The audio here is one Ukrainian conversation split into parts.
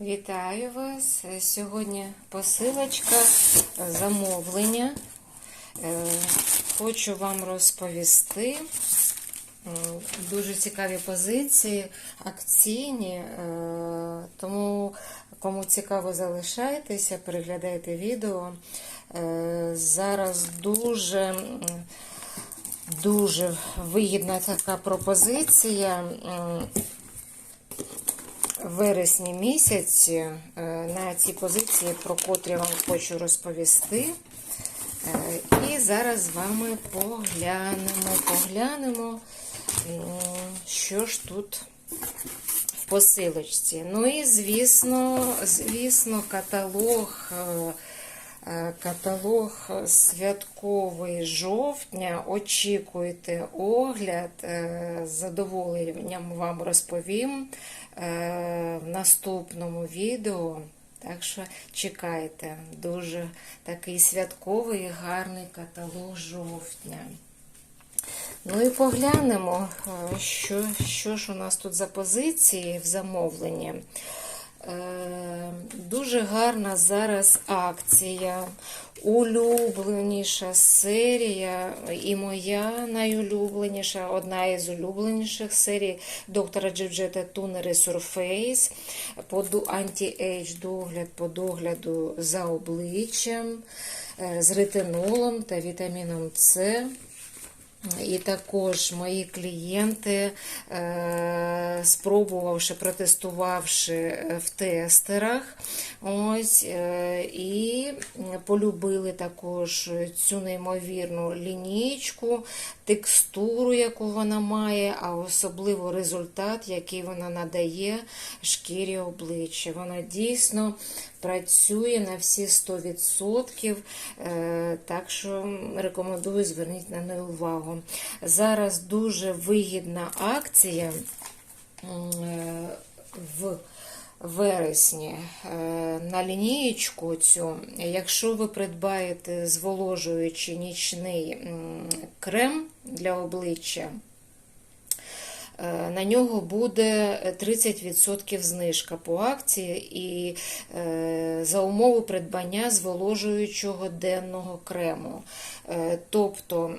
Вітаю вас! Сьогодні посилочка замовлення. Е, Хочу вам розповісти дуже цікаві позиції, акційні. е, Тому, кому цікаво, залишайтеся, переглядайте відео. Е, Зараз дуже. Дуже вигідна така пропозиція. Вересні місяці е, на цій позиції, про котрі вам хочу розповісти. Е, І зараз з вами поглянемо, поглянемо, що ж тут в посилочці. Ну і, звісно, звісно, каталог. е, Каталог святковий жовтня. Очікуйте огляд. З задоволенням вам розповім в наступному відео. Так що чекайте, дуже такий святковий і гарний каталог жовтня. Ну і поглянемо, е, що, що ж у нас тут за позиції в замовленні. Е, Дуже гарна зараз акція, улюбленіша серія, і моя найулюбленіша, одна із улюбленіших серій доктора Джевджета Тунери Surface по анті-ейдж догляд по догляду за обличчям е, з ретинолом та вітаміном С. І також мої клієнти, е, спробувавши, протестувавши е, в тестерах, ось, е, і полюбили також цю неймовірну лінійку, текстуру, яку вона має, а особливо результат, який вона надає шкірі обличчя. Вона дійсно працює на всі 100%, е, так що рекомендую звернути на неї увагу. Зараз дуже вигідна акція е, в вересні е, на лінієчку цю, якщо ви придбаєте зволожуючий нічний крем для обличчя, на нього буде 30% знижка по акції і е, за умови придбання зволожуючого денного крему. Е, Тобто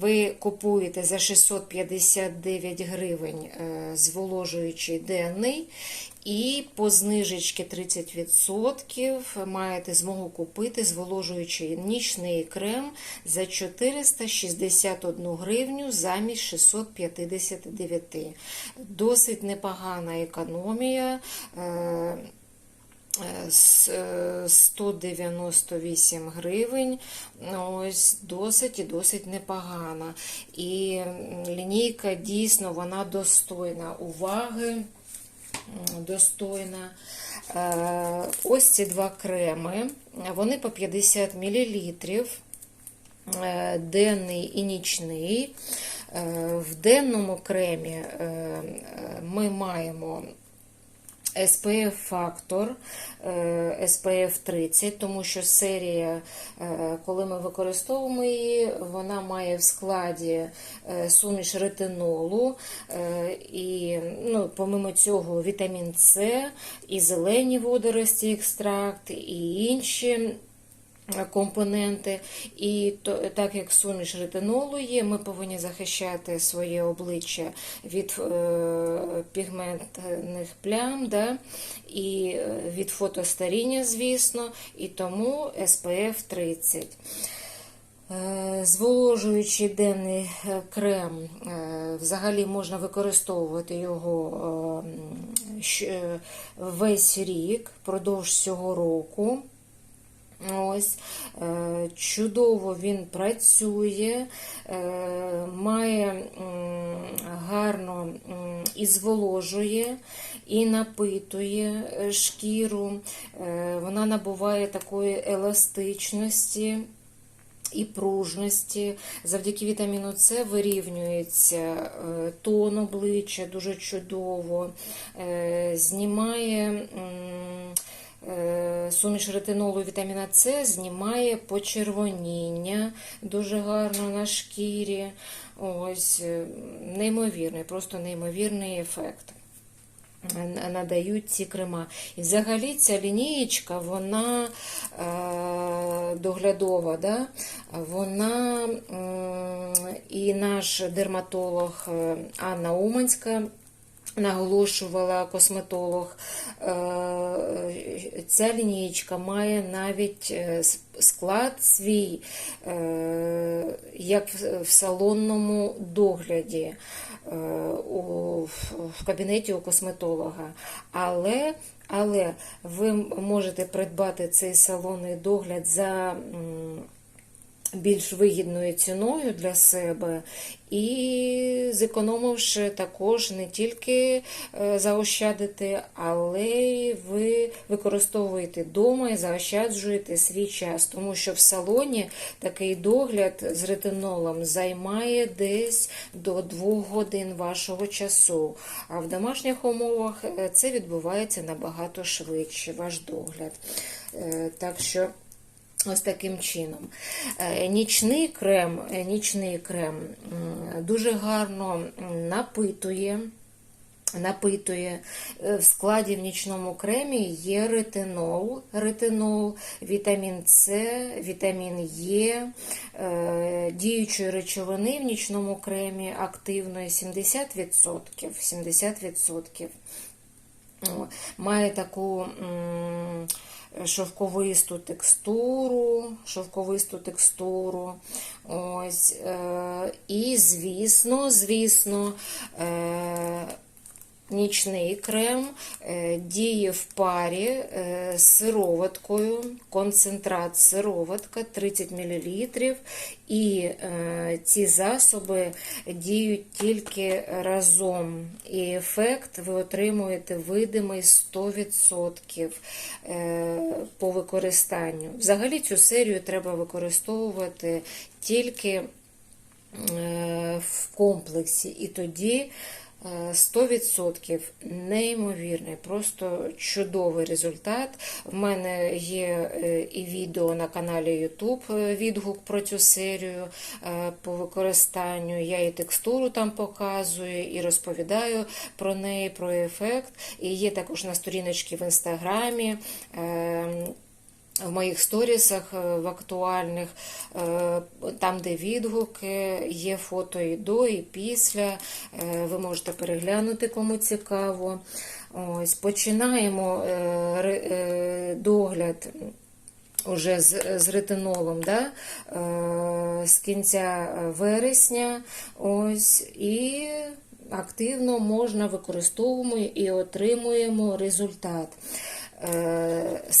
ви купуєте за 659 гривень е, зволожуючий денний, і по знижечці 30% маєте змогу купити зволожуючий нічний крем за 461 гривню замість 659. Досить непогана економія. Е, з, е, 198 гривень. Ось досить і досить непогана. І лінійка дійсно вона достойна уваги. Достойна. Е, Ось ці два креми, вони по 50 мл, е, денний і нічний. Е, В денному кремі ми маємо SPF фактор SPF 30, тому що серія, е, коли ми використовуємо її, вона має в складі е, суміш ретинолу е, і, ну, помимо цього, вітамін С, і зелені водорості, екстракт, і інші. Компоненти, і то, так як суміш ретинолу є, ми повинні захищати своє обличчя від е, пігментних плям, да, і е, від фотостаріння, звісно, і тому SPF 30. Е, Зволожуючий денний крем, е, взагалі можна використовувати його весь рік, впродовж цього року. Ось, е, чудово він працює, е, має гарно і зволожує, і напитує е, шкіру, вона набуває такої еластичності. І пружності. Завдяки вітаміну С вирівнюється тон обличчя дуже чудово, знімає суміш ретинолу і вітаміна С, знімає почервоніння дуже гарно на шкірі. Ось, е, неймовірний, просто неймовірний ефект. надають ці крема. І взагалі ця лінієчка, вона е, доглядова, да? вона м, і наш дерматолог е, Анна Уманська наголошувала косметолог, е, ця лінієчка має навіть е, склад свій, е, як в- салонному догляді в кабінеті у косметолога. Але, але ви можете придбати цей салонний догляд за. Більш вигідною ціною для себе і зекономивши також не тільки е, заощадити, але ви використовуєте вдома і заощаджуєте свій час, тому що в салоні такий догляд з ретинолом займає десь до 2 годин вашого часу. А в домашніх умовах е, це відбувається набагато швидше, ваш догляд. Е, Так що. Ось таким чином. Е, Нічний крем, е, нічний крем дуже гарно напитує. Напитує Е, в складі в нічному кремі є ретинол, ретинол, вітамін С, вітамін Е, діючої речовини в нічному кремі активної 70%. 70%. Має таку шовковисту текстуру, шовковисту текстуру. Ось, е, і, звісно, звісно, е, Нічний крем е, діє в парі е, з сироваткою, концентрат сироватка 30 мл. І е, ці засоби діють тільки разом. І ефект ви отримуєте видимий 100% е, по використанню. Взагалі цю серію треба використовувати тільки в комплексі. І тоді 100% неймовірний, просто чудовий результат. В мене є е, і відео на каналі YouTube, е, відгук про цю серію е, по використанню. Я і текстуру там показую, і розповідаю про неї, про ефект. І є також на сторіночці в інстаграмі. В моїх сторісах е, в актуальних, е, там, де відгуки, є фото і до, і після. Е, Ви можете переглянути, кому цікаво. Ось, починаємо догляд. Уже з, з ретинолом, да? з кінця вересня, ось, і активно можна використовуємо і отримуємо результат.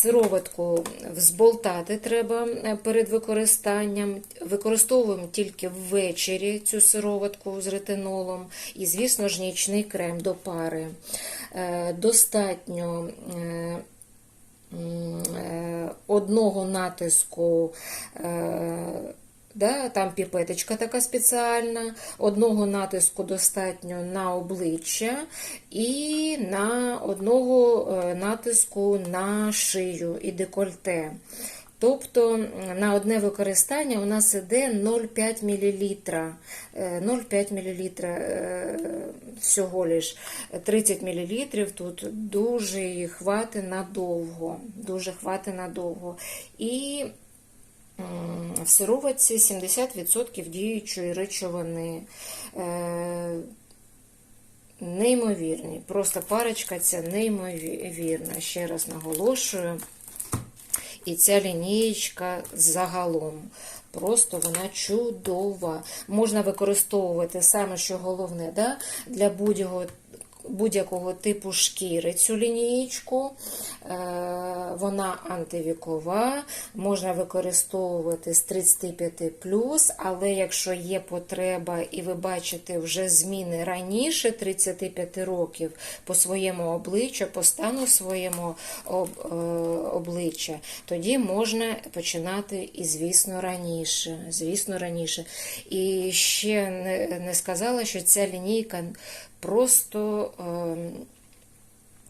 Сироватку взболтати треба е, перед використанням. Використовуємо тільки ввечері цю сироватку з ретинолом і, звісно ж, нічний крем до пари. Е, Достатньо е, одного натиску. Да, там піпеточка така спеціальна, одного натиску достатньо на обличчя і на одного е, натиску на шию і декольте. Тобто на одне використання у нас іде 0,5 мл. Е, 0,5 мл всього лиш 30 мл тут дуже її хватить надовго. Дуже хватить надовго. І В сироватці 70% діючої речовини. Е, Неймовірні. Просто парочка ця неймовірна. Ще раз наголошую. І ця лінієчка загалом. Просто вона чудова. Можна використовувати саме, що головне, да, для будь-якого будь-якого типу шкіри цю лінієчку. Е, Вона антивікова, можна використовувати з 35 але якщо є потреба і ви бачите вже зміни раніше 35 років по своєму обличчю, по стану своєму е, обличчя, тоді можна починати і, звісно, раніше. Звісно, раніше. І ще не, не сказала, що ця лінійка просто. ем,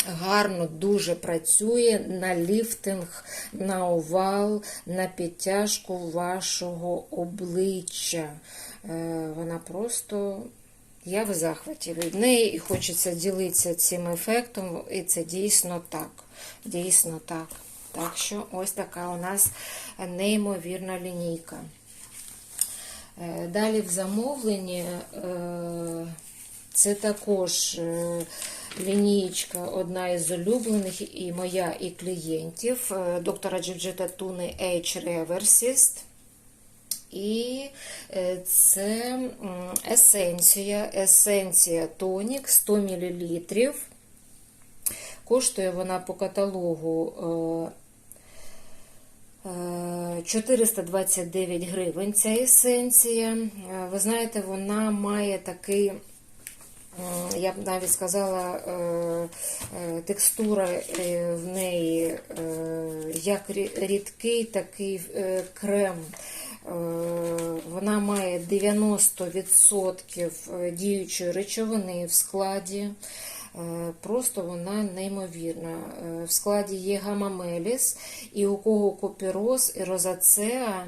Гарно дуже працює на ліфтинг, на овал, на підтяжку вашого обличчя. Е, Вона просто Я в захваті від неї і хочеться ділитися цим ефектом, і це дійсно так. Дійсно так. Так що ось така у нас неймовірна лінійка. Е, Далі в замовленні е, це також е, лінійка, одна із улюблених, і моя, і клієнтів е, доктора Джиджита Туни H Reversist. І е, це есенція, есенція тонік 100 мл. Коштує вона по каталогу е, е, 429 гривень ця есенція. Ви знаєте, вона має такий, я б навіть сказала, е, е, текстура е, в неї як рідкий такий крем. Вона має 90% діючої речовини в складі. Е, Просто вона неймовірна. Е, В складі є гамамеліс, і у кого копіроз і розацеа,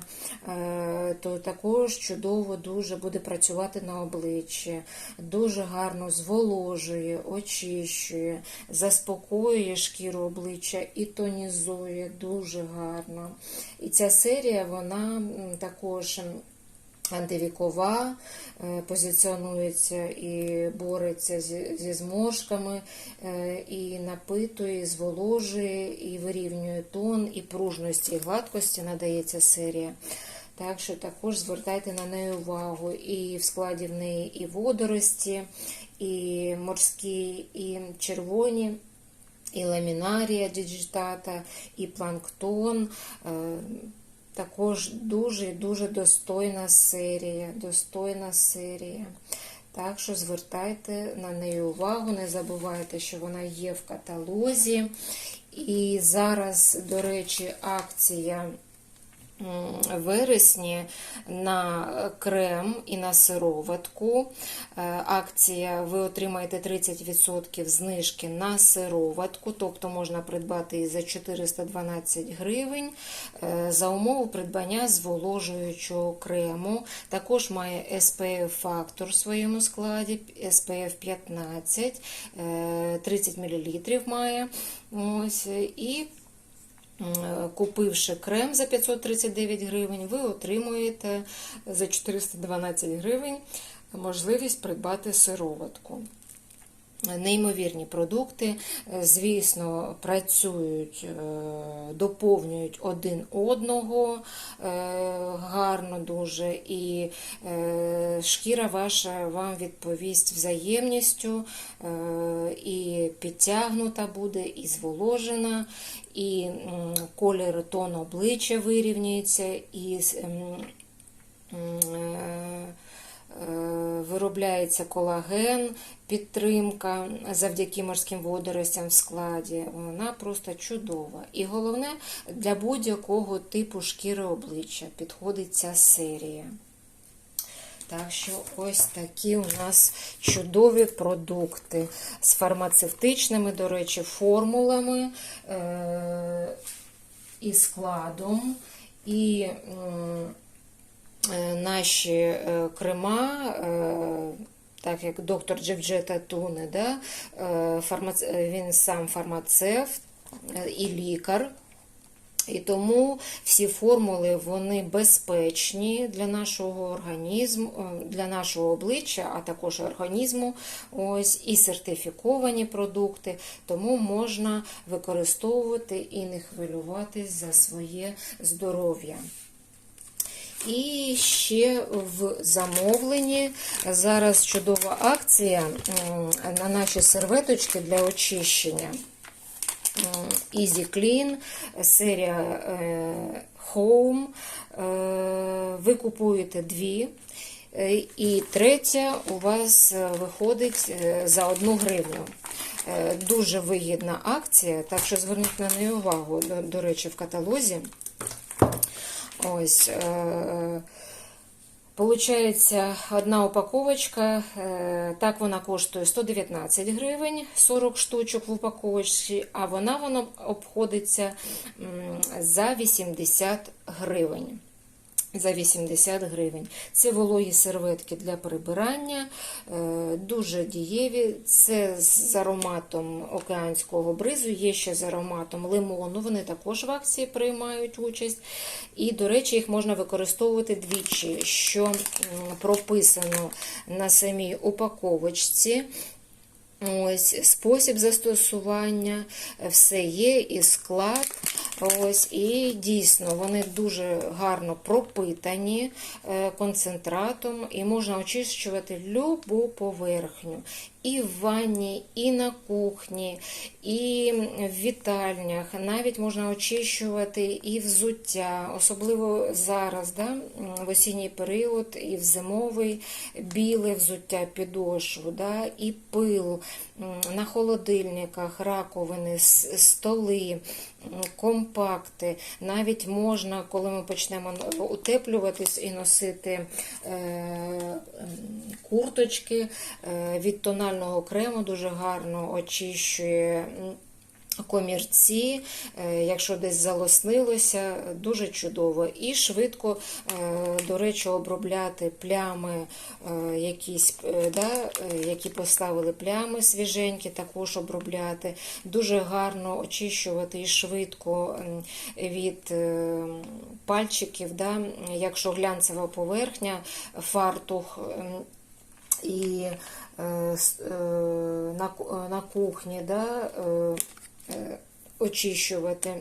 е, то також чудово дуже буде працювати на обличчі. Дуже гарно зволожує, очищує, заспокоює шкіру обличчя і тонізує дуже гарно. І ця серія вона також. Антивікова, е, позиціонується і бореться зі, зморшками, е, і напитує, і зволожує, і вирівнює тон, і пружності, і гладкості надається серія. Так що також звертайте на неї увагу. І в складі в неї і водорості, і морські, і червоні. І ламінарія діджитата, і планктон. Також дуже і дуже достойна серія. Достойна серія. Так що звертайте на неї увагу, не забувайте, що вона є в каталозі. І зараз, до речі, акція вересні на крем і на сироватку. Е, Акція ви отримаєте 30% знижки на сироватку, тобто можна придбати її за 412 гривень е, за умови придбання зволожуючого крему. Також має SPF фактор в своєму складі, SPF 15, е, 30 мл має. Ось, і Купивши крем за 539 гривень, ви отримуєте за 412 гривень можливість придбати сироватку. Неймовірні продукти, е, звісно, працюють, е, доповнюють один одного е, гарно дуже, і шкіра ваша вам відповість взаємністю, і підтягнута буде, і зволожена, і колір тон обличчя вирівнюється, і Виробляється колаген, підтримка завдяки морським водоростям в складі. Вона просто чудова. І головне, для будь-якого типу шкіри обличчя підходить ця серія. Так що ось такі у нас чудові продукти з фармацевтичними, до речі, формулами е- і складом. І е, наші е, крема, е, так як доктор Джевджета Туне, да, е, е, він сам фармацевт е, і лікар. І тому всі формули вони безпечні для нашого організму, е, для нашого обличчя, а також організму. Ось і сертифіковані продукти, тому можна використовувати і не хвилюватись за своє здоров'я. І ще в замовленні зараз чудова акція на наші серветочки для очищення. Easy Clean, серія е, Home. Е, Ви купуєте дві. е, І третя у вас виходить за одну гривню. Дуже вигідна акція, так що зверніть на неї увагу. До речі, в каталозі. Ось. е, Получається, одна упаковочка, е, так вона коштує 119 гривень, 40 штучок в упаковочці, а вона, вона обходиться за 80 гривень. За 80 гривень. Це вологі серветки для прибирання, е, дуже дієві. Це з ароматом океанського бризу, є ще з ароматом лимону. Вони також в акції приймають участь. І, до речі, їх можна використовувати двічі, що прописано на самій упаковочці. Ось спосіб застосування, все є і склад. Ось, і дійсно вони дуже гарно пропитані е, концентратом, і можна очищувати любу поверхню. І в ванні, і на кухні, і в вітальнях. Навіть можна очищувати і взуття, особливо зараз, да, в осінній період, і в зимовий біле взуття підошву, да, і пил на холодильниках, раковини, столи, компакти. Навіть можна, коли ми почнемо утеплюватись і носити е, курточки е, від тонального крему, дуже гарно очищує. Комірці, е, якщо десь залоснилося, дуже чудово. І швидко, е, до речі, обробляти плями, е, якісь, да, які поставили плями свіженькі, також обробляти. Дуже гарно очищувати і швидко від пальчиків, да, якщо глянцева поверхня, фартух. і на, кухні да, очищувати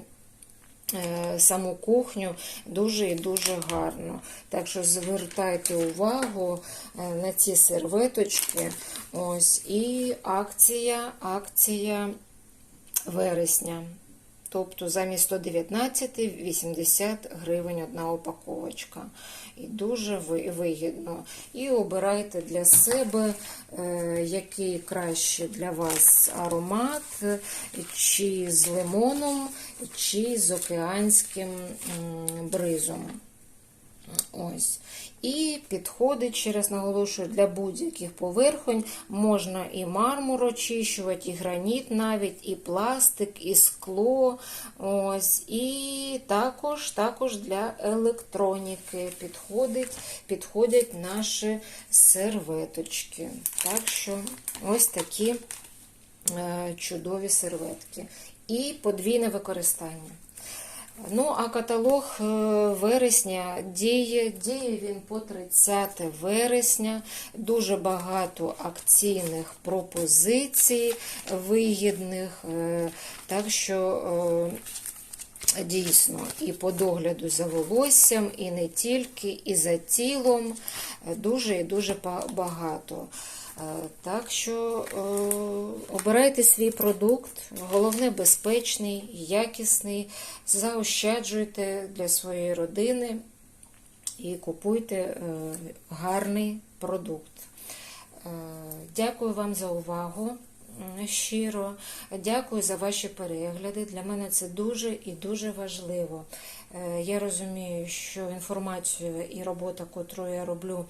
е, саму кухню дуже і дуже гарно. Так що звертайте увагу е, на ці серветочки. Ось, і акція, акція вересня. Тобто замість 119 80 гривень одна упаковочка. І дуже вигідно. І обирайте для себе, е, який краще для вас аромат, чи з лимоном, чи з океанським бризом. Ось. І підходить, ще раз наголошую, для будь-яких поверхонь можна і мармур очищувати, і граніт навіть, і пластик, і скло. Ось. І також, також для електроніки підходить, підходять наші серветочки. Так що ось такі е, чудові серветки. І подвійне використання. Ну, а каталог е, вересня діє, діє він по 30 вересня. Дуже багато акційних пропозицій вигідних. е, Так що е, дійсно і по догляду за волоссям, і не тільки, і за тілом дуже і дуже багато. Е, Так що е, обирайте свій продукт, головне безпечний, якісний, заощаджуйте для своєї родини і купуйте е, гарний продукт. Дякую вам за увагу. Щиро, дякую за ваші перегляди. Для мене це дуже і дуже важливо. Е, Я розумію, що інформацію і робота, яку я роблю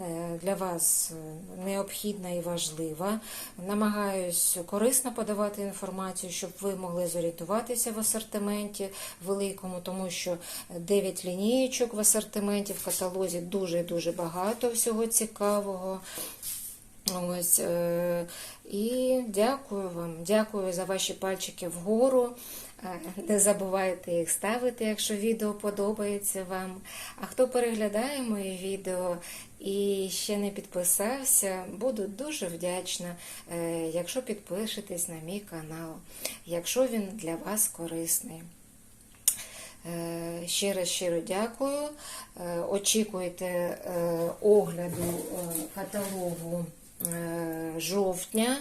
е, для вас е, необхідна і важлива. Намагаюсь корисно подавати інформацію, щоб ви могли зорієнтуватися в асортименті великому, тому що 9 лінієчок в асортименті в каталозі дуже дуже багато всього цікавого. Ось, і дякую вам, дякую за ваші пальчики вгору. Не забувайте їх ставити, якщо відео подобається вам. А хто переглядає мої відео і ще не підписався, буду дуже вдячна, е, якщо підпишетесь на мій канал, якщо він для вас корисний. Ще раз щиро дякую. Е, Очікуйте е, огляду каталогу жовтня.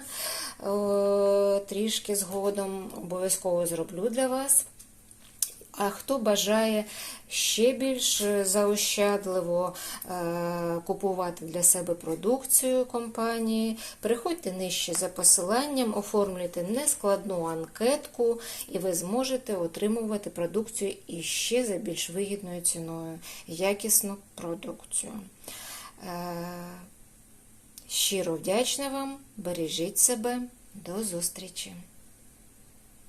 Е, Трішки згодом обов'язково зроблю для вас. А хто бажає ще більш заощадливо е, купувати для себе продукцію компанії, переходьте нижче за посиланням, оформлюйте нескладну анкетку, і ви зможете отримувати продукцію іще за більш вигідною ціною, якісну продукцію. Щиро вдячна вам, бережіть себе, до зустрічі!